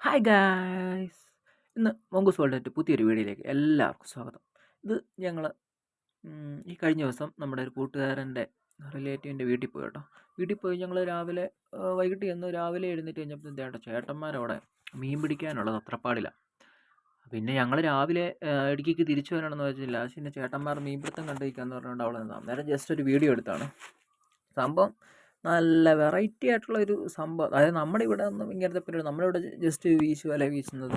Hi guys ഇന്ന് മോങ്കോസ് വേൾഡിന്റെ പുതിയൊരു വീഡിയോയിലേക്ക് എല്ലാവർക്കും സ്വാഗതം. ഇത് ഞങ്ങൾ ഈ കഴിഞ്ഞ ദിവസം നമ്മുടെ ഒരു കൂട്ടുകാരന്റെ റിലേറ്റീവിന്റെ വീട്ടിൽ പോയി കേട്ടോ. വീട്ടിൽ പോയി ഞങ്ങൾ രാവിലെ വൈകിട്ട് ചെന്ന് രാവിലെ എഴുന്നേറ്റ് കഴിഞ്ഞപ്പോൾ ചേട്ടാ ചേട്ടന്മാരവിടെ മീൻ പിടിക്കാനുള്ള തത്രപ്പാടില്ല പിന്നെ ഞങ്ങൾ രാവിലെ ഇടുക്കിക്ക് തിരിച്ചു വരണമെന്ന് വെച്ചില്ല. പക്ഷേ ചേട്ടന്മാർ മീൻപിടുത്തം കണ്ടിരിക്കാന്ന് പറഞ്ഞുകൊണ്ട് അവിടെ നിന്നാണ് നേരെ ജസ്റ്റ് ഒരു വീഡിയോ എടുത്താണ്. സംഭവം നല്ല വെറൈറ്റി ആയിട്ടുള്ള ഒരു സംഭവം. അതായത് നമ്മുടെ ഇവിടെ ഒന്നും ഇങ്ങനത്തെ പരിപാടി നമ്മളിവിടെ ജസ്റ്റ് വീശു വല വീശുന്നത്.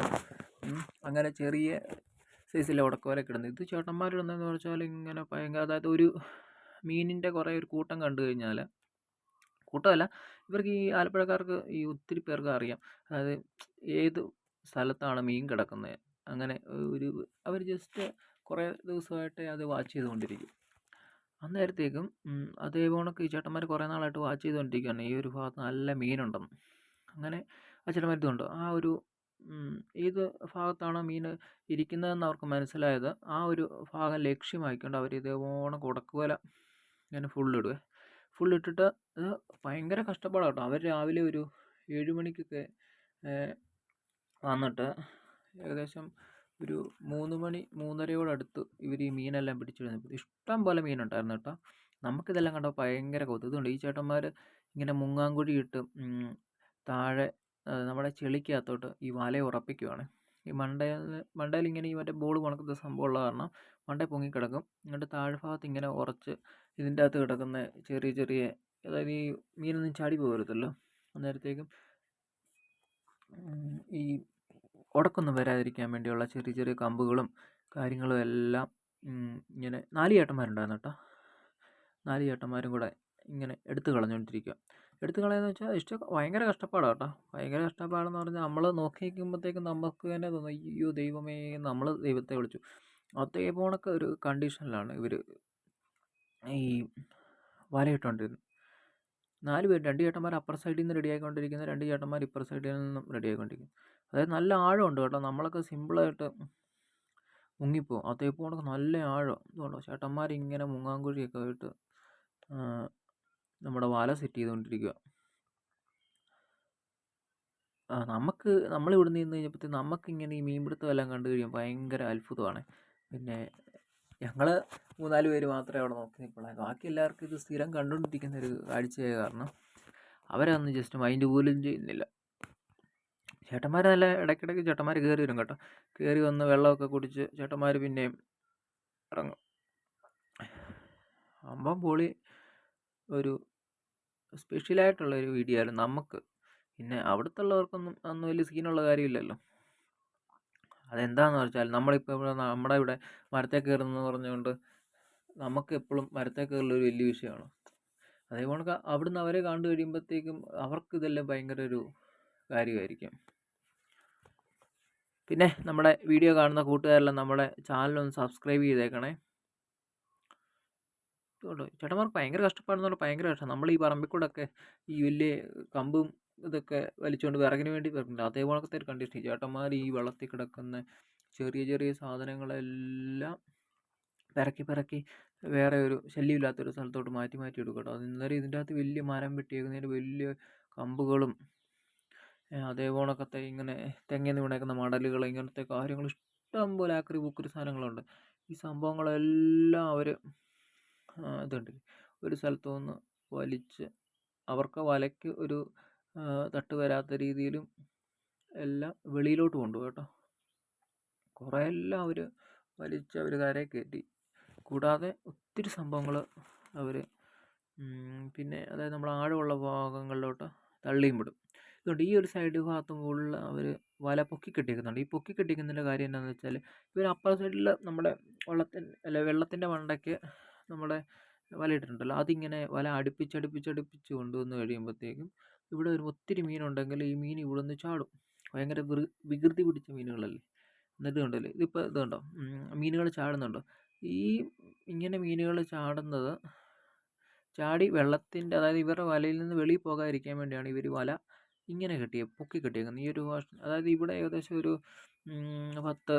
അങ്ങനെ ചെറിയ സൈസിലെ ഉടക്കോലൊക്കെ കിടന്നു. ഇത് ചേട്ടന്മാരിടുന്നതെന്ന് വെച്ചാൽ ഇങ്ങനെ ഭയങ്കര അതായത് ഒരു മീനിന്റെ കുറേ ഒരു കൂട്ടം കണ്ടു കഴിഞ്ഞാൽ കൂട്ടമല്ല ഇവർക്ക് ഈ ആലപ്പുഴക്കാർക്ക് ഈ ഒത്തിരി പേർക്ക് അറിയാം. അതായത് ഏത് സ്ഥലത്താണ് മീൻ കിടക്കുന്നത് അങ്ങനെ ഒരു അവർ ജസ്റ്റ് കുറേ ദിവസമായിട്ട് അത് വാച്ച് ചെയ്തുകൊണ്ടിരിക്കും. അന്നേരത്തേക്കും അതേപോണക്ക് ഈ ചേട്ടന്മാർ കുറേ നാളായിട്ട് വാച്ച് ചെയ്തുകൊണ്ടിരിക്കുകയാണ് ഈ ഒരു ഭാഗത്ത് നല്ല മീനുണ്ടെന്ന്. അങ്ങനെ ആ ചേട്ടന്മാർ ഇതുണ്ട് ആ ഒരു ഏത് ഭാഗത്താണോ മീൻ ഇരിക്കുന്നതെന്ന് അവർക്ക് മനസ്സിലായത് ആ ഒരു ഭാഗം ലക്ഷ്യമാക്കിക്കൊണ്ട് അവർ ഇതേപോലെ കുടക്കുവല ഇങ്ങനെ ഫുൾ ഫുള്ളിട്ടിട്ട് അത് ഭയങ്കര കഷ്ടപ്പാടാണ് അവർ രാവിലെ ഒരു ഏഴ് മണിക്കൊക്കെ ഏഹ്, വന്നിട്ട് ഏകദേശം ഒരു മൂന്ന് മണി മൂന്നരയോടടുത്ത് ഇവർ ഈ മീനെല്ലാം പിടിച്ചിരുന്നു ഇഷ്ടം പോലെ മീനുണ്ടായിരുന്നു കേട്ടോ. നമുക്കിതെല്ലാം കണ്ടപ്പോൾ ഭയങ്കര കൗതുകം ഇതുണ്ട് ഈ ചേട്ടന്മാർ ഇങ്ങനെ മുങ്ങാങ്കുഴി ഇട്ട് താഴെ നമ്മുടെ ചെളിക്കകത്തോട്ട് ഈ വല ഉറപ്പിക്കുവാണ്. ഈ മണ്ടയിൽ മണ്ടയിൽ ഇങ്ങനെ ഈ മറ്റേ ബോൾ കണക്കുന്ന ഉള്ള കാരണം മണ്ടയിൽ പൊങ്ങിക്കിടക്കും. എന്നിട്ട് താഴ്ഭാഗത്ത് ഇങ്ങനെ ഉറച്ച് ഇതിന്റെ അകത്ത് കിടക്കുന്ന ചെറിയ ചെറിയ അതായത് ഈ മീനൊന്നും ചാടി പോകരുതല്ലോ. അന്നേരത്തേക്കും ഈ ഉടക്കൊന്നും വരാതിരിക്കാൻ വേണ്ടിയുള്ള ചെറിയ ചെറിയ കമ്പുകളും കാര്യങ്ങളും എല്ലാം ഇങ്ങനെ നാല് ചേട്ടന്മാരുണ്ടായിരുന്നു കേട്ടോ. നാല് ചേട്ടന്മാരും കൂടെ ഇങ്ങനെ എടുത്ത് കളഞ്ഞുകൊണ്ടിരിക്കുക എടുത്ത് കളയാന്ന് വെച്ചാൽ ഇഷ്ടം ഭയങ്കര കഷ്ടപ്പാടാണ് കേട്ടോ. ഭയങ്കര കഷ്ടപ്പാടെന്ന് പറഞ്ഞാൽ നമ്മൾ നോക്കി നിൽക്കുമ്പോഴത്തേക്കും നമുക്ക് തന്നെ തോന്നും അയ്യോ ദൈവമേ നമ്മൾ ദൈവത്തെ വിളിച്ചു. അതേ പോണൊക്കെ ഒരു കണ്ടീഷനിലാണ് ഇവർ ഈ വലയിട്ടുകൊണ്ടിരുന്നത് നാല് പേര് രണ്ട് ചേട്ടന്മാർ അപ്പർ സൈഡിൽ നിന്ന് റെഡി രണ്ട് ചേട്ടന്മാർ ഇപ്പർ സൈഡിൽ നിന്നും റെഡി ആയിക്കൊണ്ടിരിക്കുന്നു. അതായത് നല്ല ആഴമുണ്ട് കേട്ടോ. നമ്മളൊക്കെ സിമ്പിളായിട്ട് മുങ്ങിപ്പോവും അതേപോലെ നല്ല ആഴം ഇതുകൊണ്ടോ ചേട്ടന്മാർ ഇങ്ങനെ മുങ്ങാങ്കുഴിയൊക്കെ ആയിട്ട് നമ്മുടെ വല സെറ്റ് ചെയ്തുകൊണ്ടിരിക്കുക ആ നമുക്ക് നമ്മൾ ഇവിടെ നിന്ന് കഴിഞ്ഞപ്പോഴത്തേക്ക് നമുക്കിങ്ങനെ ഈ മീൻപിടുത്തം എല്ലാം കണ്ടു കഴിയുമ്പോൾ ഭയങ്കര അത്ഭുതമാണ്. പിന്നെ ഞങ്ങൾ മൂന്നാൽ പേര് മാത്രമേ അവിടെ നോക്കി നിൽക്കുള്ളൂ. ബാക്കി എല്ലാവർക്കും ഇത് സ്ഥിരം കണ്ടുകൊണ്ടിരിക്കുന്ന ഒരു കാഴ്ചയായ കാരണം അവരന്ന് ജസ്റ്റ് മൈൻഡ് പോലും ചെയ്യുന്നില്ല. ചേട്ടന്മാർ നല്ല ഇടയ്ക്കിടയ്ക്ക് ചേട്ടന്മാർ കയറി വരും കേട്ടോ. കയറി വന്ന് വെള്ളമൊക്കെ കുടിച്ച് ചേട്ടന്മാർ പിന്നെയും ഇറങ്ങും. അമ്പം പൊളി ഒരു സ്പെഷ്യലായിട്ടുള്ള ഒരു വീഡിയോ ആയിരുന്നു നമുക്ക്. പിന്നെ അവിടുത്തുള്ളവർക്കൊന്നും അന്ന് വലിയ സീനുള്ള കാര്യമില്ലല്ലോ. അതെന്താന്ന് വെച്ചാൽ നമ്മളിപ്പോൾ ഇവിടെ നമ്മുടെ ഇവിടെ മരത്തെ കയറുന്നെന്ന് പറഞ്ഞുകൊണ്ട് നമുക്ക് എപ്പോഴും മരത്തെ കയറൽ ഒരു വലിയ വിഷയമാണ്. അതേപോലെ അവിടുന്ന് അവരെ കണ്ടു കഴിയുമ്പോഴത്തേക്കും അവർക്ക് ഇതെല്ലാം ഭയങ്കര ഒരു കാര്യമായിരിക്കും. പിന്നെ നമ്മുടെ വീഡിയോ കാണുന്ന കൂട്ടുകാരെല്ലാം നമ്മുടെ ചാനലൊന്ന് സബ്സ്ക്രൈബ് ചെയ്തേക്കണേ. കേട്ടോ ചേട്ടന്മാർക്ക് ഭയങ്കര കഷ്ടപ്പാടെന്ന് പറഞ്ഞാൽ ഭയങ്കര കഷ്ടം. നമ്മൾ ഈ പറമ്പിൽ കൂടെ ഒക്കെ ഈ വലിയ കമ്പും ഇതൊക്കെ വലിച്ചുകൊണ്ട് വിറകിന് വേണ്ടി വരുന്നുണ്ട് അതേപോലത്തെ ഒരു കണ്ടീഷൻ ചേട്ടന്മാർ ഈ വെള്ളത്തിൽ കിടക്കുന്ന ചെറിയ ചെറിയ സാധനങ്ങളെല്ലാം പിറക്കി പിറക്കി വേറെ ഒരു ശല്യമില്ലാത്തൊരു സ്ഥലത്തോട്ട് മാറ്റി മാറ്റി എടുക്കും കേട്ടോ. അന്നേരം ഇതിന്റെ അകത്ത് വലിയ മരം വെട്ടിയേക്കുന്നതിന്റെ വലിയ കമ്പുകളും അതേപോണക്കത്തെ ഇങ്ങനെ തെങ്ങിൽ നിന്ന് വീണേക്കുന്ന മടലുകൾ ഇങ്ങനത്തെ കാര്യങ്ങൾ ഇഷ്ടം പോലെ ആക്രി ബുക്കറി സാധനങ്ങളുണ്ട്. ഈ സംഭവങ്ങളെല്ലാം അവർ ഇതുണ്ട്. ഒരു സ്ഥലത്തു നിന്ന് വലിച്ച് അവർക്ക് വലയ്ക്ക് ഒരു തട്ട് വരാത്ത രീതിയിലും എല്ലാം വെളിയിലോട്ട് കൊണ്ടുപോകും കേട്ടോ. കുറേ എല്ലാം അവർ വലിച്ച് അവർ കരയെ കയറ്റി. കൂടാതെ ഒത്തിരി സംഭവങ്ങൾ അവർ പിന്നെ അതായത് നമ്മൾ ആഴമുള്ള ഭാഗങ്ങളിലോട്ട് തള്ളിയും വിടും. ഇതുകൊണ്ട് ഈ ഒരു സൈഡ് ഭാഗത്തും ഫുള്ള് അവർ വല പൊക്കി കെട്ടിക്കുന്നുണ്ട്. ഈ പൊക്കി കെട്ടിക്കുന്നതിന്റെ കാര്യം എന്താണെന്ന് വെച്ചാൽ ഇവർ അപ്പർ സൈഡിൽ നമ്മുടെ വെള്ളത്തിൻ അല്ല വെള്ളത്തിന്റെ മണ്ടയ്ക്ക് നമ്മുടെ വല ഇട്ടിട്ടുണ്ടല്ലോ. അതിങ്ങനെ വല അടുപ്പിച്ചടുപ്പിച്ചടുപ്പിച്ച് കൊണ്ടുവന്ന് കഴിയുമ്പോഴത്തേക്കും ഇവിടെ ഒരു ഒത്തിരി മീനുണ്ടെങ്കിൽ ഈ മീൻ ഇവിടെ നിന്ന് ചാടും. ഭയങ്കര വികൃതി പിടിച്ച മീനുകളല്ലേ? എന്നിട്ട് കണ്ടല്ലേ? ഇതിപ്പോൾ ഇത് കണ്ടോ? മീനുകൾ ചാടുന്നുണ്ടോ. ഈ ഇങ്ങനെ മീനുകൾ ചാടുന്നത് ചാടി വെള്ളത്തിന്റെ അതായത് ഇവരുടെ വലയിൽ നിന്ന് വെളിയിൽ പോകാതിരിക്കാൻ വേണ്ടിയാണ് ഇവർ വല ഇങ്ങനെ കെട്ടിയ പൊക്കി കെട്ടിയേക്കുന്നത് ഈ ഒരു അതായത് ഇവിടെ ഏകദേശം ഒരു പത്ത്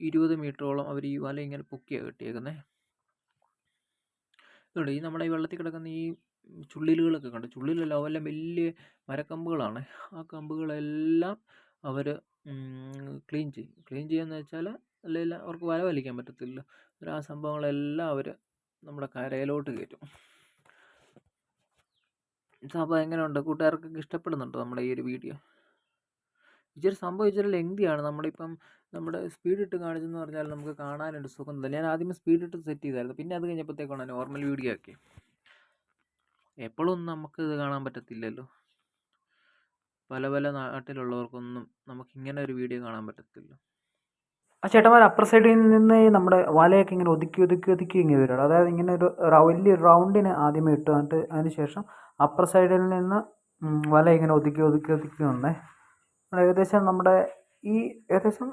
ഇരുപത് മീറ്ററോളം അവർ ഈ വല ഇങ്ങനെ പൊക്കിയാണ് കെട്ടിയേക്കുന്നത് ഇതുണ്ട്. ഈ നമ്മുടെ ഈ വെള്ളത്തിൽ കിടക്കുന്ന ഈ ചുള്ളിലുകളൊക്കെ കണ്ട്? ചുള്ളിലല്ല അതെല്ലാം വലിയ മരക്കമ്പുകളാണ്. ആ കമ്പുകളെല്ലാം അവർ ക്ലീൻ ചെയ്യും. ക്ലീൻ ചെയ്യാന്ന് വെച്ചാൽ അല്ലെങ്കിൽ അവർക്ക് വല വലിക്കാൻ പറ്റത്തില്ല ആ സംഭവങ്ങളെല്ലാം അവർ നമ്മുടെ കരയിലോട്ട് കയറ്റും. സംഭവം എങ്ങനെയുണ്ട്? കൂട്ടുകാർക്കൊക്കെ ഇഷ്ടപ്പെടുന്നുണ്ടോ നമ്മുടെ ഈ ഒരു വീഡിയോ? ഇച്ചിരി സംഭവം ഇച്ചിരി ലെങ്തിയാണ്. നമ്മളിപ്പം നമ്മുടെ സ്പീഡ് ഇട്ട് കാണിച്ചെന്ന് പറഞ്ഞാൽ നമുക്ക് കാണാനൊരു സുഖം തന്നെ ഞാൻ ആദ്യമേ സ്പീഡ് ഇട്ട് സെറ്റ് ചെയ്തായിരുന്നു. പിന്നെ അത് കഴിഞ്ഞപ്പോഴത്തേക്കാണ് നോർമൽ വീഡിയോ ആക്കി എപ്പോഴും നമുക്ക് ഇത് കാണാൻ പറ്റത്തില്ലല്ലോ. പല പല നാട്ടിലുള്ളവർക്കൊന്നും നമുക്ക് ഇങ്ങനെ ഒരു വീഡിയോ കാണാൻ പറ്റത്തില്ല. ആ ചേട്ടന്മാർ അപ്പർ സൈഡിൽ നിന്ന് നമ്മുടെ വലയൊക്കെ ഇങ്ങനെ ഒതുക്കി ഒതുക്കി ഒതുക്കി ഇങ്ങനെ വരും അതായത് ഇങ്ങനെ ഒരു വലിയ റൗണ്ടിന് ആദ്യമേ ഇട്ടു എന്നിട്ട് അതിന് ശേഷം അപ്പർ സൈഡിൽ നിന്ന് വല ഇങ്ങനെ ഒതുക്കി ഒതുക്കി ഒതുക്കി വന്നേ. ഏകദേശം നമ്മുടെ ഈ ഏകദേശം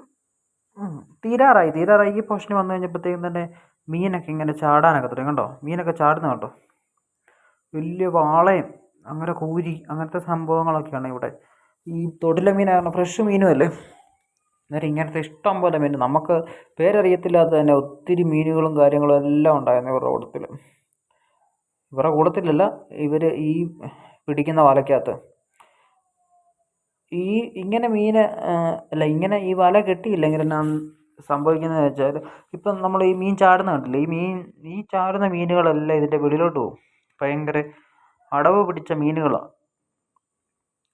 തീരാറായി. തീരാറായി. ഈ പോർഷന് വന്നു കഴിഞ്ഞപ്പോഴത്തേക്കും തന്നെ മീനൊക്കെ ഇങ്ങനെ ചാടാനൊക്കെ തുടങ്ങി. കണ്ടോ? മീനൊക്കെ ചാടുന്ന കണ്ടോ? വലിയ വാളയും അങ്ങനെ കൂരി അങ്ങനത്തെ സംഭവങ്ങളൊക്കെയാണ് ഇവിടെ. ഈ തൊടിലെ മീനാണ് ഫ്രഷ് മീനും അല്ലേ അന്നേരം ഇങ്ങനത്തെ ഇഷ്ടം പോലെ മീൻ നമുക്ക് പേരറിയത്തില്ലാത്ത തന്നെ ഒത്തിരി മീനുകളും കാര്യങ്ങളും എല്ലാം ഉണ്ടായിരുന്നു ഇവരുടെ കൂട്ടത്തിൽ ഇവരുടെ കൂട്ടത്തിലല്ല ഇവർ ഈ പിടിക്കുന്ന വലക്കകത്ത് ഈ ഇങ്ങനെ മീന് അല്ല ഇങ്ങനെ ഈ വല കെട്ടിയില്ലെങ്കിൽ എന്നാ സംഭവിക്കുന്നത് വെച്ചാൽ ഇപ്പം നമ്മൾ ഈ മീൻ ചാടുന്ന കണ്ടില്ലേ? ഈ മീൻ ഈ ചാടുന്ന മീനുകളെല്ലാം ഇതിന്റെ വെളിയിലോട്ട് പോകും. ഭയങ്കര അടവ് പിടിച്ച മീനുകളാണ്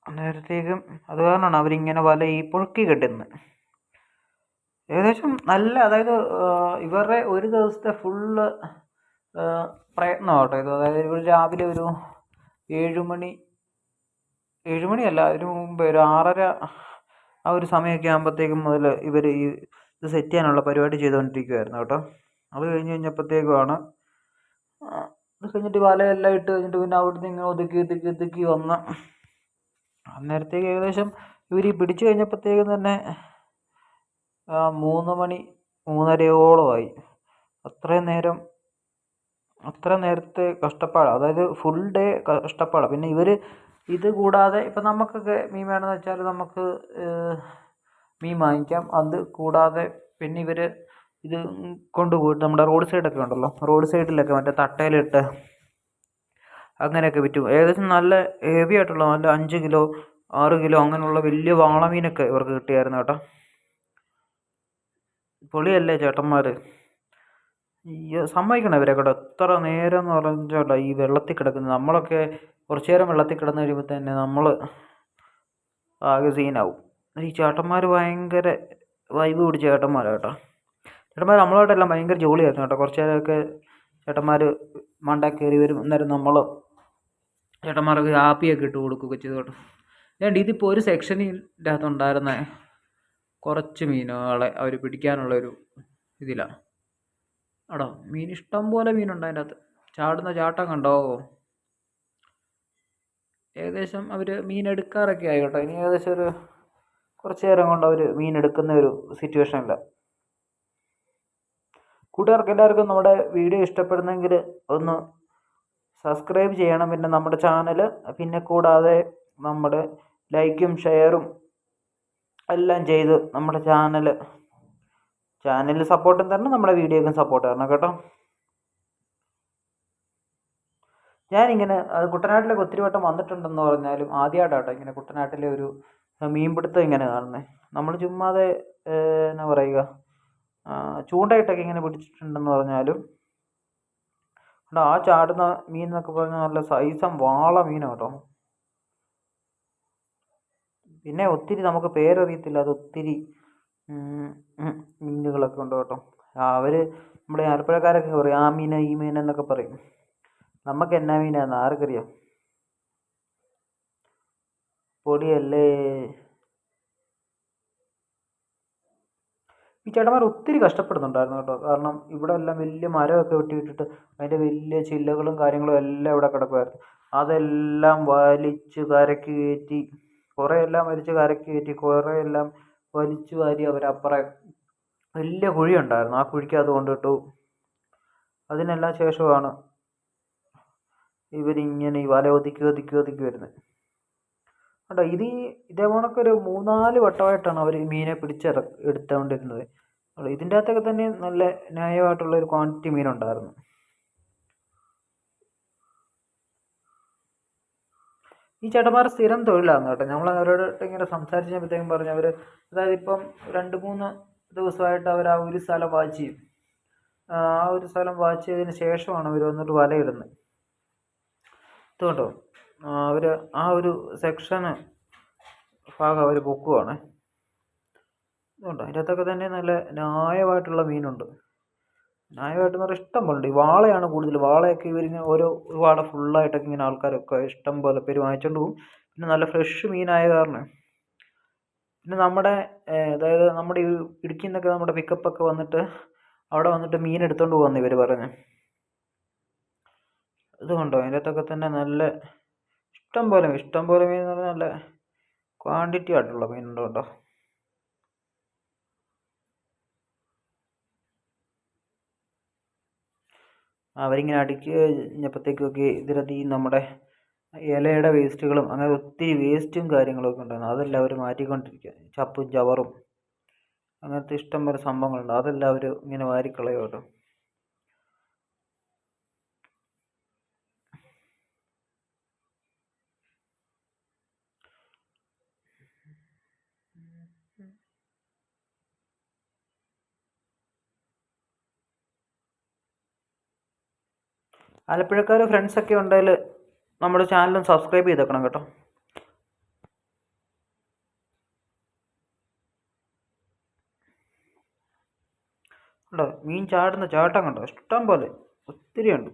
അന്നേരത്തേക്കും അത് കാരണമാണ് അവരിങ്ങനെ വല ഈ പൊഴുക്കി കെട്ടുന്നത്. ഏകദേശം നല്ല അതായത് ഇവരുടെ ഒരു ദിവസത്തെ ഫുള്ള് പ്രയത്നമാട്ടോ ഇത്. അതായത് ഇവർ രാവിലെ ഒരു ഏഴുമണി ഏഴുമണിയല്ല ഏഴ് മണിയല്ല അതിന് മുമ്പ് ഒരു ആറര ആ ഒരു സമയമൊക്കെ ആകുമ്പോഴത്തേക്കും മുതൽ ഇവർ ഈ ഇത് സെറ്റ് ചെയ്യാനുള്ള പരിപാടി ചെയ്തുകൊണ്ടിരിക്കുവായിരുന്നു കേട്ടോ. അത് കഴിഞ്ഞ് കഴിഞ്ഞപ്പോഴത്തേക്കുമാണ് അത് കഴിഞ്ഞിട്ട് വലയെല്ലാം ഇട്ട് കഴിഞ്ഞിട്ട് പിന്നെ അവിടുന്ന് ഇങ്ങനെ ഒതുക്കി ഒതുക്കി ഒതുക്കി വന്ന്. അന്നേരത്തേക്ക് ഏകദേശം ഇവർ ഈ പിടിച്ചു കഴിഞ്ഞപ്പോഴത്തേക്കും തന്നെ മൂന്ന് മണി മൂന്നരയോളമായി. അത്രയും നേരം അത്ര നേരത്തെ കഷ്ടപ്പാട് അതായത് ഫുൾ ഡേ കഷ്ടപ്പാടാണ് പിന്നെ ഇവർ ഇത് കൂടാതെ ഇപ്പം നമുക്കൊക്കെ മീൻ വേണമെന്ന് വെച്ചാൽ നമുക്ക് മീൻ വാങ്ങിക്കാം. അത് കൂടാതെ പിന്നെ ഇവർ ഇത് കൊണ്ടുപോയിട്ട് നമ്മുടെ റോഡ് സൈഡൊക്കെ ഉണ്ടല്ലോ. റോഡ് സൈഡിലൊക്കെ മറ്റേ തട്ടയിലിട്ട് അങ്ങനെയൊക്കെ വിറ്റും. ഏകദേശം നല്ല ഹെവി ആയിട്ടുള്ള നല്ല അഞ്ച് കിലോ ആറ് കിലോ അങ്ങനെയുള്ള വലിയ വാളമീനൊക്കെ ഇവർക്ക് കിട്ടിയായിരുന്നു കേട്ടോ. പൊളിയല്ലേ ചേട്ടന്മാർ അയ്യോ സമ്മതിക്കണം ഇവരെ കേട്ടോ. എത്ര നേരം എന്ന് പറഞ്ഞാൽ ഈ വെള്ളത്തിൽ കിടക്കുന്നത്. നമ്മളൊക്കെ കുറച്ച് നേരം വെള്ളത്തിൽ കിടന്ന് കഴിയുമ്പോൾ തന്നെ നമ്മൾ ആകെ സീനാവും. ഈ ചേട്ടന്മാർ ഭയങ്കര വൈബ് പിടിച്ച ചേട്ടന്മാരാണ് കേട്ടോ. ചേട്ടന്മാർ നമ്മളോട്ടെല്ലാം ഭയങ്കര ജോളിയായിരുന്നു കേട്ടോ. കുറച്ച് നേരമൊക്കെ ചേട്ടന്മാർ മണ്ട കയറി വരും. അന്നേരം നമ്മൾ ചേട്ടന്മാർക്ക് ഹാപ്പിയൊക്കെ ഇട്ട് കൊടുക്കുകയൊക്കെ ചെയ്തു കേട്ടോ. ഏണ്ടി ഇതിപ്പോൾ ഒരു സെക്ഷനിന്റെ അകത്തുണ്ടായിരുന്ന കുറച്ച് മീനുകളെ അവർ പിടിക്കാനുള്ളൊരു ഇതിലാണ് അടോ മീൻ ഇഷ്ടം പോലെ മീനുണ്ട് അതിന്റെ അകത്ത്. ചാടുന്ന ചാട്ടം കണ്ടോ? ഏകദേശം അവർ മീൻ എടുക്കാറൊക്കെ ആയി ഇനി ഏകദേശം ഒരു കുറച്ച് നേരം കൊണ്ട് അവർ മീൻ എടുക്കുന്ന ഒരു സിറ്റുവേഷനില്ല കൂട്ടുകാർക്ക് എല്ലാവർക്കും നമ്മുടെ വീഡിയോ ഇഷ്ടപ്പെടുന്നെങ്കിൽ ഒന്ന് സബ്സ്ക്രൈബ് ചെയ്യണം. പിന്നെ നമ്മുടെ ചാനൽ പിന്നെ കൂടാതെ നമ്മുടെ ലൈക്കും ഷെയറും എല്ലാം ചെയ്ത് നമ്മുടെ ചാനൽ ചാനലിൽ സപ്പോർട്ടും തരണം നമ്മുടെ വീഡിയോക്കും സപ്പോർട്ട് തരണം കേട്ടോ. ഞാനിങ്ങനെ അത് കുട്ടനാട്ടിലേക്ക് ഒത്തിരി വട്ടം വന്നിട്ടുണ്ടെന്ന് പറഞ്ഞാലും ആദ്യമായിട്ടാട്ടോ ഇങ്ങനെ കുട്ടനാട്ടിലെ ഒരു മീൻപിടുത്തം ഇങ്ങനെ കാണുന്നത് നമ്മൾ ചുമ്മാതെ എന്നാ പറയുക ചൂണ്ടയിട്ടൊക്കെ ഇങ്ങനെ പിടിച്ചിട്ടുണ്ടെന്ന് പറഞ്ഞാലും ആ ചാടുന്ന മീൻ എന്നൊക്കെ പറഞ്ഞാൽ നല്ല സൈസം വാള മീനാണ് കേട്ടോ പിന്നെ ഒത്തിരി നമുക്ക് പേരറിയത്തില്ല അത് ഒത്തിരി മീനുകളൊക്കെ ഉണ്ട് കേട്ടോ. അവർ നമ്മുടെ ആലപ്പുഴക്കാരൊക്കെ പറയും ആ മീൻ ഈ മീൻ എന്നൊക്കെ പറയും. നമുക്ക് എന്നാ മീനാന്ന് ആർക്കറിയാം? പൊടിയല്ലേ? ഈ ചേട്ടന്മാർ ഒത്തിരി കഷ്ടപ്പെടുന്നുണ്ടായിരുന്നു കേട്ടോ. കാരണം ഇവിടെ എല്ലാം വലിയ മരമൊക്കെ വെട്ടിയിട്ടിട്ട് അതിന്റെ വലിയ ചില്ലകളും കാര്യങ്ങളും എല്ലാം ഇവിടെ കിടക്കുമായിരുന്നു അതെല്ലാം വലിച്ച് കരക്ക് കയറ്റി കുറേ എല്ലാം വലിച്ച് കരയ്ക്ക് കയറ്റി കുറേ എല്ലാം വലിച്ചു വാരി അവരപ്പുറം വലിയ കുഴിയുണ്ടായിരുന്നു. ആ കുഴിക്കകത്ത് കൊണ്ടിട്ടു. അതിനെല്ലാം ശേഷമാണ് ഇവരിങ്ങനെ ഈ വല ഒതുക്കി ഒതുക്കി ഒതുക്കി വരുന്നത്. കേട്ടോ ഇത് ഇതേ കണക്ക് ഒരു മൂന്നാൽ വട്ടമായിട്ടാണ് അവർ മീനെ പിടിച്ചിറ എടുത്തുകൊണ്ടിരുന്നത്. ഇതിന്റെ അകത്തൊക്കെ തന്നെ നല്ല ന്യായമായിട്ടുള്ള ഒരു ക്വാണ്ടിറ്റി മീനുണ്ടായിരുന്നു. ഈ ചേട്ടന്മാർ സ്ഥിരം തൊഴിലാണ് കേട്ടോ. നമ്മൾ അവരോട് ഇങ്ങനെ സംസാരിച്ചപ്പോഴത്തേക്കും പറഞ്ഞു. അവർ അതായത് ഇപ്പം രണ്ട് മൂന്ന് ദിവസമായിട്ട് അവർ ആ ഒരു സ്ഥലം വാച്ച് ചെയ്യും. ആ ഒരു സ്ഥലം വാച്ച് ചെയ്തതിന് ശേഷമാണ് അവർ വന്നിട്ട് വലയിടുന്നത്. ഇതുകൊണ്ടോ അവർ ആ ഒരു സെക്ഷന് ഭാഗം അവർ പൊക്കുവാണ്. ഇതുകൊണ്ടോ അതിനകത്തൊക്കെ തന്നെ നല്ല ന്യായമായിട്ടുള്ള മീനുണ്ട്. ന്യായമായിട്ടെന്ന് പറഞ്ഞാൽ ഇഷ്ടം പോലെ ഈ വാളയാണ് കൂടുതൽ. വാളയൊക്കെ ഇവരിങ്ങനെ ഓരോ വാള ഫുള്ളായിട്ടൊക്കെ ഇങ്ങനെ ആൾക്കാരൊക്കെ ഇഷ്ടം പോലെ പേര് വാങ്ങിച്ചുകൊണ്ട് പോകും. പിന്നെ നല്ല ഫ്രഷ് മീനായ കാരണം. പിന്നെ നമ്മുടെ അതായത് നമ്മുടെ ഈ ഇടുക്കിയിൽ നിന്നൊക്കെ നമ്മുടെ പിക്കപ്പൊക്കെ വന്നിട്ട് അവിടെ വന്നിട്ട് മീൻ എടുത്തുകൊണ്ട് പോകുമെന്ന് ഇവർ പറഞ്ഞു. ഇതുകൊണ്ടോ അകത്തൊക്കെ തന്നെ നല്ല ഇഷ്ടം പോലെ ഇഷ്ടം പോലെ മീൻ എന്ന് പറഞ്ഞാൽ നല്ല ക്വാണ്ടിറ്റി ആയിട്ടുള്ള മീനുണ്ട് കേട്ടോ? അവരിങ്ങനെ അടുക്കി കഴിഞ്ഞപ്പോഴത്തേക്കൊക്കെ ഇതിനകത്ത് നമ്മുടെ ഇലയുടെ വേസ്റ്റുകളും അങ്ങനെ ഒത്തിരി വേസ്റ്റും കാര്യങ്ങളൊക്കെ ഉണ്ടായിരുന്നു. അതെല്ലാം അവർ മാറ്റിക്കൊണ്ടിരിക്കുക. ചപ്പും ചവറും. അങ്ങനത്തെ ഇഷ്ടംപോലെ സംഭവങ്ങളുണ്ട്. അതെല്ലാം അവർ ഇങ്ങനെ വാരിക്കളയും കേട്ടോ ആലപ്പുഴക്കാർ ഫ്രണ്ട്സൊക്കെ ഉണ്ടെങ്കിൽ നമ്മുടെ ചാനലും സബ്സ്ക്രൈബ് ചെയ്തേക്കണം കേട്ടോ. കണ്ടോ? മീൻ ചാടുന്ന ചാട്ടം കണ്ടോ? ഇഷ്ടം പോലെ. ഒത്തിരി ഉണ്ട്.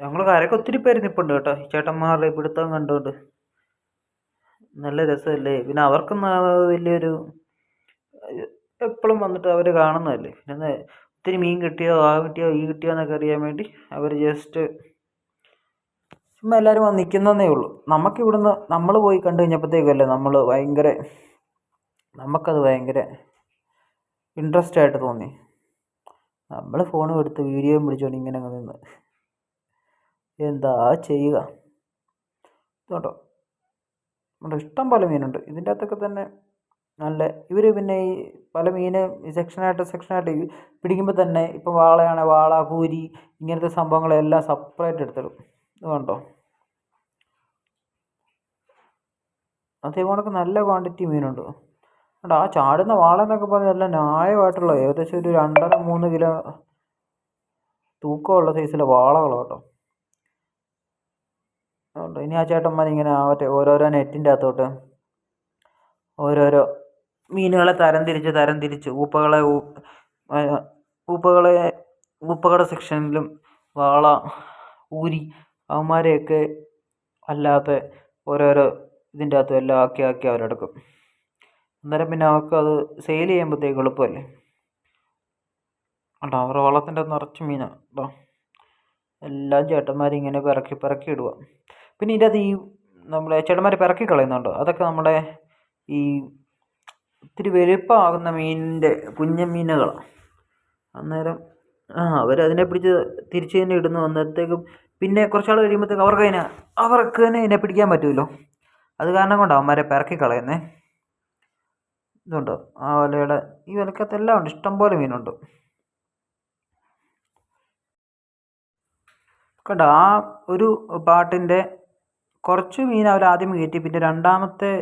ഞങ്ങൾ കരയ്ക്ക് ഒത്തിരി പേര് നിൽപ്പുണ്ട് കേട്ടോ. ചേട്ടന്മാരുടെ പിടുത്തം കണ്ടുകൊണ്ട് നല്ല രസമല്ലേ? പിന്നെ അവർക്കും വലിയൊരു എപ്പോഴും വന്നിട്ട് അവർ കാണുന്നതല്ലേ? പിന്നെ ഒത്തിരി മീൻ കിട്ടിയോ ആ കിട്ടിയോ ഈ കിട്ടിയോ എന്നൊക്കെ അറിയാൻ വേണ്ടി അവർ ജസ്റ്റ് ചുമ്മാ എല്ലാവരും വന്ന് നിൽക്കുന്നതേ ഉള്ളൂ. നമുക്കിവിടുന്ന് നമ്മൾ പോയി കണ്ടു കഴിഞ്ഞപ്പോഴത്തേക്കല്ലേ നമ്മൾ ഭയങ്കര നമുക്കത് ഭയങ്കര ഇൻട്രസ്റ്റ് ആയിട്ട് തോന്നി. നമ്മൾ ഫോണും എടുത്ത് വീഡിയോയും പിടിച്ചുകൊണ്ട് ഇങ്ങനെ അങ്ങ് നിന്ന്. എന്താ ചെയ്യുക? കേട്ടോ നമ്മുടെ ഇഷ്ടം പോലെ മീനുണ്ട്. ഇതിന്റെ അകത്തൊക്കെ തന്നെ നല്ല ഇവർ പിന്നെ ഈ പല മീൻ സെക്ഷനായിട്ട് സെക്ഷനായിട്ട് പിടിക്കുമ്പോൾ തന്നെ ഇപ്പോൾ വാളയാണെ വാള കൂരി ഇങ്ങനത്തെ സംഭവങ്ങളെല്ലാം സെപ്പറേറ്റ് എടുത്തിടും. ഇത് കണ്ടോ? അതേപോണക്ക് നല്ല ക്വാണ്ടിറ്റി മീനുണ്ട്. കണ്ടോ? ആ ചാടുന്ന വാള എന്നൊക്കെ പറഞ്ഞാൽ എല്ലാം ന്യായമായിട്ടുള്ള ഏകദേശം ഒരു രണ്ടര മൂന്ന് കിലോ തൂക്കമുള്ള സൈസിലെ വാളകളാണ് കേട്ടോ. അതുകൊണ്ട് ഇനി ആ ചേട്ടന്മാർ ഇങ്ങനെ ആവട്ടെ ഓരോരോ നെറ്റിന്റെ അകത്തോട്ട് ഓരോരോ മീനുകളെ തരം തിരിച്ച് തരം തിരിച്ച് ഊപ്പകളെ ഊപ്പകളെ ഊപ്പകളുടെ സെക്ഷനിലും വാള ഊരി അവന്മാരെയൊക്കെ അല്ലാത്ത ഓരോരോ ഇതിന്റെ അകത്തും എല്ലാം ആക്കി ആക്കി അവരെടുക്കും. അന്നേരം പിന്നെ അവർക്ക് അത് സെയിൽ ചെയ്യുമ്പോഴത്തേക്ക് എളുപ്പമല്ലേ? അട്ടോ അവരുടെ വള്ളത്തിന്റെ നിറച്ച് മീനാണ് കേട്ടോ എല്ലാം ചേട്ടന്മാരിങ്ങനെ പിറക്കി പിറക്കി ഇടുക. പിന്നെ ഇതിന്റെ അകത്ത് ഈ നമ്മുടെ ചേട്ടന്മാർ പിറക്കി കളയുന്നുണ്ടോ? അതൊക്കെ നമ്മുടെ ഈ ഇത്തിരി വലുപ്പമാകുന്ന മീനിന്റെ കുഞ്ഞു മീനുകളാണ് അന്നേരം ആ അവരതിനെ പിടിച്ച് തിരിച്ച് തന്നെ ഇടുന്നു. അന്നേരത്തേക്കും പിന്നെ കുറച്ചാൾ കഴിയുമ്പോഴത്തേക്ക് അവർക്ക് അതിനെ അവർക്ക് തന്നെ ഇതിനെ പിടിക്കാൻ പറ്റുമല്ലോ അത് കാരണം കൊണ്ടാണ് അവന്മാരെ പിറക്കി കളയുന്നത് ഇതുണ്ടോ? ആ വലയുടെ ഈ വലക്കകത്ത് എല്ലാം ഉണ്ട് ഇഷ്ടംപോലെ മീനുണ്ട്. കണ്ടോ? ആ ഒരു പാട്ടിന്റെ കുറച്ച് മീൻ അവർ ആദ്യം കയറ്റി. പിന്നെ രണ്ടാമത്തെ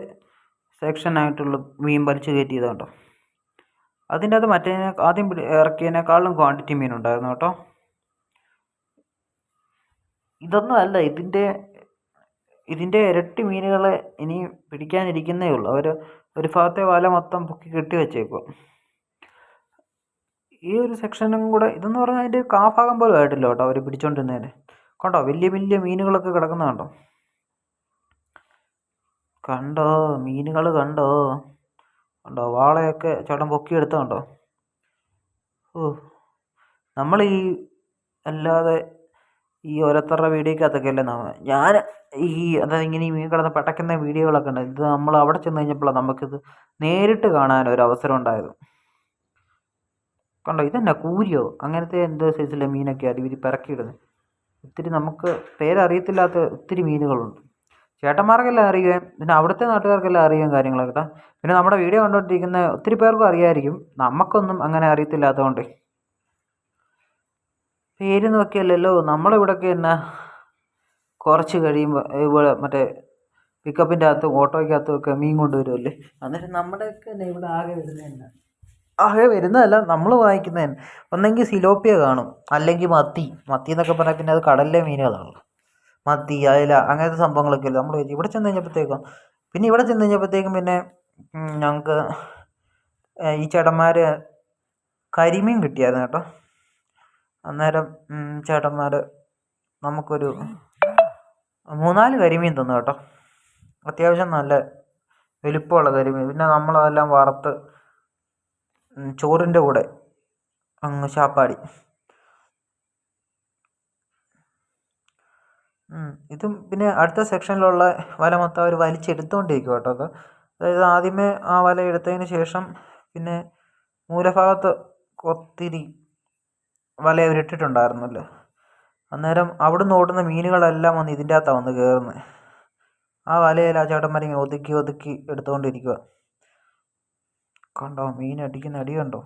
സെക്ഷനായിട്ടുള്ള മീൻ വലിച്ചു കയറ്റിയത് കേട്ടോ. അതിന്റെ അത് മറ്റേ ആദ്യം ഇറക്കിയതിനേക്കാളും ക്വാണ്ടിറ്റി മീൻ ഉണ്ടായിരുന്നു കേട്ടോ. ഇതൊന്നും അല്ല ഇതിന്റെ ഇതിന്റെ ഇരട്ടി മീനുകളെ ഇനി പിടിക്കാനിരിക്കുന്നേ ഉള്ളൂ. അവർ ഒരു ഭാഗത്തെ വല മൊത്തം പൊക്കി കെട്ടി വെച്ചേക്കും ഈ ഒരു സെക്ഷനും കൂടെ ഇതെന്ന് പറഞ്ഞാൽ അതിന്റെ കാഭാഗം പോലും ആയിട്ടില്ല കേട്ടോ അവർ പിടിച്ചോണ്ടിരുന്നതിന് കണ്ടോ വലിയ വലിയ മീനുകളൊക്കെ കിടക്കുന്ന കണ്ടോ? കണ്ടോ? മീനുകൾ കണ്ടോ? കണ്ടോ? വാളയൊക്കെ ചേട്ടൻ പൊക്കിയെടുത്ത കണ്ടോ ഓ നമ്മൾ ഈ അല്ലാതെ ഈ ഓരോരുത്തരുടെ വീഡിയോക്കകത്തൊക്കെ അല്ലേ നമ്മൾ ഞാൻ ഈ അതായത് ഇങ്ങനെ ഈ മീൻ കിടന്ന് പടക്കുന്ന വീഡിയോകളൊക്കെ ഉണ്ട്. ഇത് നമ്മൾ അവിടെ ചെന്ന് കഴിഞ്ഞപ്പോഴാണ് നമുക്കിത് നേരിട്ട് കാണാൻ ഒരു അവസരം ഉണ്ടായത്. കണ്ടോ? ഇതന്നെ? കൂരിയോ? അങ്ങനത്തെ എന്തോ സൈസിലെ മീനൊക്കെയാണ് ഇവർ പിറക്കിയിടുന്നത് ഒത്തിരി നമുക്ക് പേരറിയത്തില്ലാത്ത ഒത്തിരി മീനുകളുണ്ട്. ചേട്ടന്മാർക്കെല്ലാം അറിയുകയും പിന്നെ അവിടുത്തെ നാട്ടുകാർക്കെല്ലാം അറിയുകയും കാര്യങ്ങളൊക്കെ കേട്ടോ പിന്നെ നമ്മുടെ വീഡിയോ കണ്ടുകൊണ്ടിരിക്കുന്ന ഒത്തിരി പേർക്കും അറിയാമായിരിക്കും നമുക്കൊന്നും അങ്ങനെ അറിയത്തില്ലാത്തതുകൊണ്ട് പേര് നോക്കിയല്ലല്ലോ. നമ്മളിവിടെയൊക്കെ എന്നാ കുറച്ച് കഴിയുമ്പോൾ ഇവിടെ മറ്റേ പിക്കപ്പിന്റെ അകത്തും ഓട്ടോയ്ക്കകത്തും ഒക്കെ മീൻ കൊണ്ടുവരുമല്ലേ അന്നേരം നമ്മുടെയൊക്കെ ഇവിടെ ആകെ വരുന്നത് തന്നെ ആകെ വരുന്നതല്ല നമ്മൾ വാങ്ങിക്കുന്നത് തന്നെ ഒന്നെങ്കിൽ സിലോപ്പിയ കാണും. അല്ലെങ്കിൽ മത്തി. മത്തി എന്നൊക്കെ പറഞ്ഞാൽ പിന്നെ അത് കടലിലെ മീനുകളാണല്ലോ. മത്തി അയല അങ്ങനത്തെ സംഭവങ്ങളൊക്കെ ഇല്ല? നമ്മൾ ഇവിടെ ചെന്ന് കഴിഞ്ഞപ്പോഴത്തേക്കും പിന്നെ ഇവിടെ ചെന്ന് കഴിഞ്ഞപ്പോഴത്തേക്കും പിന്നെ ഞങ്ങൾക്ക് ഈ ചേട്ടന്മാർ കരിമീൻ കിട്ടിയായിരുന്നു കേട്ടോ. അന്നേരം ചേട്ടന്മാർ നമുക്കൊരു മൂന്നാൽ കരിമീൻ തന്നു കേട്ടോ. അത്യാവശ്യം നല്ല വലിപ്പമുള്ള കരിമീൻ. പിന്നെ നമ്മളതെല്ലാം വറുത്ത് ചോറിന്റെ കൂടെ അങ്ങ് ശാപ്പാടി. ഇതും പിന്നെ അടുത്ത സെക്ഷനിലുള്ള വല മൊത്തം അവർ വലിച്ചെടുത്തുകൊണ്ടിരിക്കും കേട്ടോ അത്. അതായത് ആദ്യമേ ആ വല എടുത്തതിന് ശേഷം പിന്നെ മൂലഭാഗത്ത് ഒത്തിരി വല അവരിട്ടിട്ടുണ്ടായിരുന്നല്ലോ അന്നേരം അവിടുന്ന് ഓടുന്ന മീനുകളെല്ലാം വന്ന് ഇതിന്റെ അകത്താണ് വന്ന് കയറുന്നത് ആ വലയിൽ ആ ചേട്ടന്മാരിങ്ങനെ ഒതുക്കി ഒതുക്കി എടുത്തുകൊണ്ടിരിക്കുക കണ്ടോ മീൻ അടിക്കുന്ന അടി കണ്ടോ?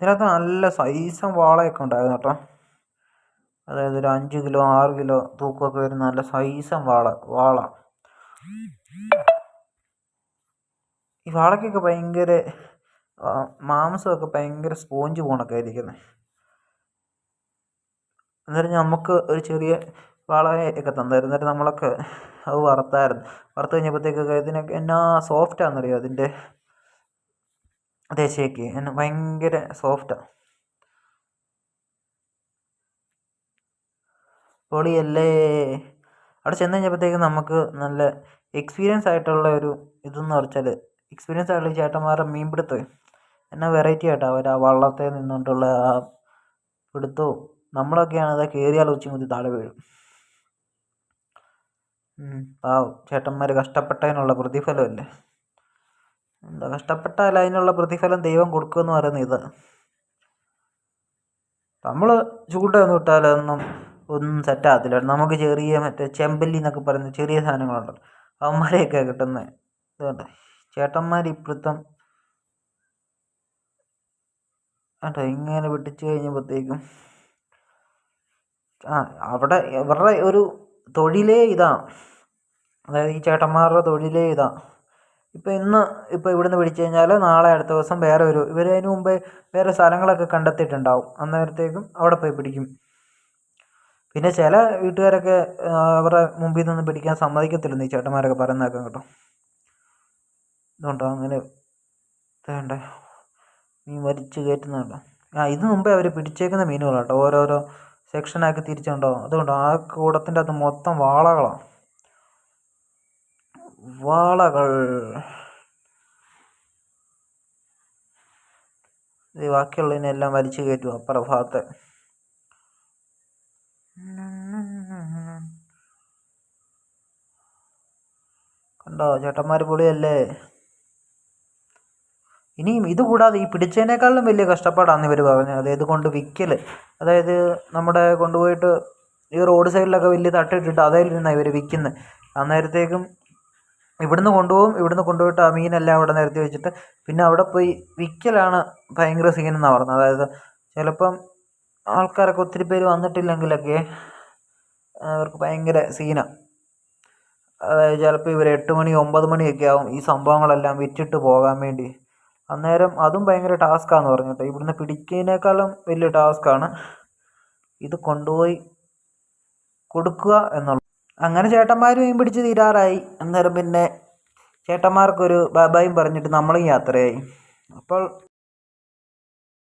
ഇതിനകത്ത് നല്ല സൈസം വാളയൊക്കെ ഉണ്ടായിരുന്നു കേട്ടോ. അതായത് ഒരു അഞ്ച് കിലോ ആറ് കിലോ തൂക്കമൊക്കെ വരുന്ന നല്ല സൈസം വാള വാള. ഈ വാളയ്ക്കൊക്കെ ഭയങ്കര മാംസമൊക്കെ ഭയങ്കര സ്പോഞ്ച് പോണൊക്കെ ആയിരിക്കുന്നത് അന്നേരം നമുക്ക് ഒരു ചെറിയ വാളയൊക്കെ തന്നായിരുന്നു. എന്നിട്ട് നമ്മളൊക്കെ അത് വറുത്തായിരുന്നു. വറുത്ത് കഴിഞ്ഞപ്പോഴത്തേക്കൊക്കെ ഇതിനൊക്കെ എന്നാ സോഫ്റ്റാണെന്നറിയോ അതിന്റെ ദേശയൊക്കെ ഭയങ്കര സോഫ്റ്റാണ് പൊളിയല്ലേ. അവിടെ ചെന്ന് കഴിഞ്ഞപ്പോഴത്തേക്കും നമുക്ക് നല്ല എക്സ്പീരിയൻസ് ആയിട്ടുള്ള ഒരു ഇതെന്ന് പറഞ്ഞാൽ എക്സ്പീരിയൻസ് ആയിട്ടുള്ള ചേട്ടന്മാരെ ചേട്ടന്മാരുടെ മീൻ പിടുത്തം എന്നാ വെറൈറ്റി ആയിട്ടോ അവർ ആ വള്ളത്തെ നിന്നുകൊണ്ടുള്ള ആ പിടുത്തവും. നമ്മളൊക്കെയാണ് അത് കയറിയാൽ ഉച്ചയും കുത്തി താഴെ വീഴും. ആ ചേട്ടന്മാർ കഷ്ടപ്പെട്ടതിനുള്ള പ്രതിഫലമല്ലേ. എന്താ കഷ്ടപ്പെട്ടാൽ അതിനുള്ള പ്രതിഫലം ദൈവം കൊടുക്കുമെന്ന് പറയുന്നത് ഇതാണ് നമ്മൾ ചൂണ്ടയൊന്നും ഇട്ടാൽ അതൊന്നും ഒന്നും സെറ്റാകത്തില്ല നമുക്ക് ചെറിയ മറ്റേ ചെമ്പല്ലി എന്നൊക്കെ പറയുന്ന ചെറിയ സാധനങ്ങളുണ്ടല്ലോ. അവന്മാരെയൊക്കെ കിട്ടുന്ന. ഇതുകൊണ്ട് ചേട്ടന്മാർ ഇപ്പോഴത്തെ കേട്ടോ ഇങ്ങനെ വിട്ടിച്ചു കഴിഞ്ഞപ്പോഴത്തേക്കും ആ അവിടെ ഇവരുടെ ഒരു തൊഴിലേ ഇതാണ് അതായത് ഈ ചേട്ടന്മാരുടെ തൊഴിലേ ഇതാണ് ഇപ്പോൾ ഇന്ന് ഇപ്പോൾ ഇവിടുന്ന് പിടിച്ചു കഴിഞ്ഞാൽ നാളെ അടുത്ത ദിവസം വേറെ ഒരു ഇവർ മുമ്പേ വേറെ സ്ഥലങ്ങളൊക്കെ കണ്ടെത്തിയിട്ടുണ്ടാവും. അന്നേരത്തേക്കും അവിടെ പോയി പിടിക്കും. പിന്നെ ചില വീട്ടുകാരൊക്കെ അവരുടെ മുമ്പിൽ നിന്ന് പിടിക്കാൻ സമ്മതിക്കത്തില്ലെന്ന് ഈ ചേട്ടന്മാരൊക്കെ പറയുന്നതൊക്കെ കേട്ടോ. ഇതുകൊണ്ടോ അങ്ങനെ വേണ്ട മീൻ വലിച്ചു കയറ്റുന്നുണ്ടോ? ആ ഇത് മുമ്പേ അവർ പിടിച്ചേക്കുന്ന മീനുകളാണ് കേട്ടോ. ഓരോരോ സെക്ഷനാക്കി തിരിച്ചുണ്ടോ അതുകൊണ്ടോ? ആ കൂടത്തിന്റെ അത് മൊത്തം വാളകളാണ് വാളകൾ. ഈ ബാക്കിയുള്ളതിനെല്ലാം വലിച്ചു കയറ്റും അപ്പുറ ഭാഗത്ത്. കണ്ടോ ചേട്ടന്മാർ പൊളിയല്ലേ? ഇനിയും ഇത് കൂടാതെ ഈ പിടിച്ചതിനേക്കാളും വലിയ കഷ്ടപ്പാടാണ് ഇവർ പറഞ്ഞത്. അതായത് കൊണ്ട് വിൽക്കൽ അതായത് നമ്മുടെ കൊണ്ടുപോയിട്ട് ഈ റോഡ് സൈഡിലൊക്കെ വലിയ തട്ടിട്ടിട്ട് അതിൽ നിന്നാണ് ഇവർ വിൽക്കുന്നത് അന്നേരത്തേക്കും ഇവിടുന്ന് കൊണ്ടുപോകും ഇവിടുന്ന് കൊണ്ടുപോയിട്ട് ആ മീനെല്ലാം അവിടെ നിരത്തി വെച്ചിട്ട് പിന്നെ അവിടെ പോയി വിൽക്കലാണ് ഭയങ്കര സീൻ എന്നാണ് പറഞ്ഞത്. അതായത് ചിലപ്പം ആൾക്കാരൊക്കെ ഒത്തിരി പേര് വന്നിട്ടില്ലെങ്കിലൊക്കെ അവർക്ക് ഭയങ്കര സീനാണ് അതായത് ചിലപ്പോൾ ഇവർ എട്ട് മണി ഒമ്പത് മണിയൊക്കെ ആവും ഈ സംഭവങ്ങളെല്ലാം വിറ്റിട്ട് പോകാൻ വേണ്ടി. അന്നേരം അതും ഭയങ്കര ടാസ്ക്കാന്ന് പറഞ്ഞു കേട്ടോ ഇവിടുന്ന് പിടിക്കുന്നതിനേക്കാളും വലിയ ടാസ്ക്കാണ് ഇത് കൊണ്ടുപോയി കൊടുക്കുക എന്നുള്ളത്. അങ്ങനെ ചേട്ടന്മാർ മീൻ പിടിച്ച് തീരാറായി. അന്നേരം പിന്നെ ചേട്ടന്മാർക്കൊരു ബൈ ബൈയും പറഞ്ഞിട്ട് നമ്മളും യാത്രയായി. അപ്പോൾ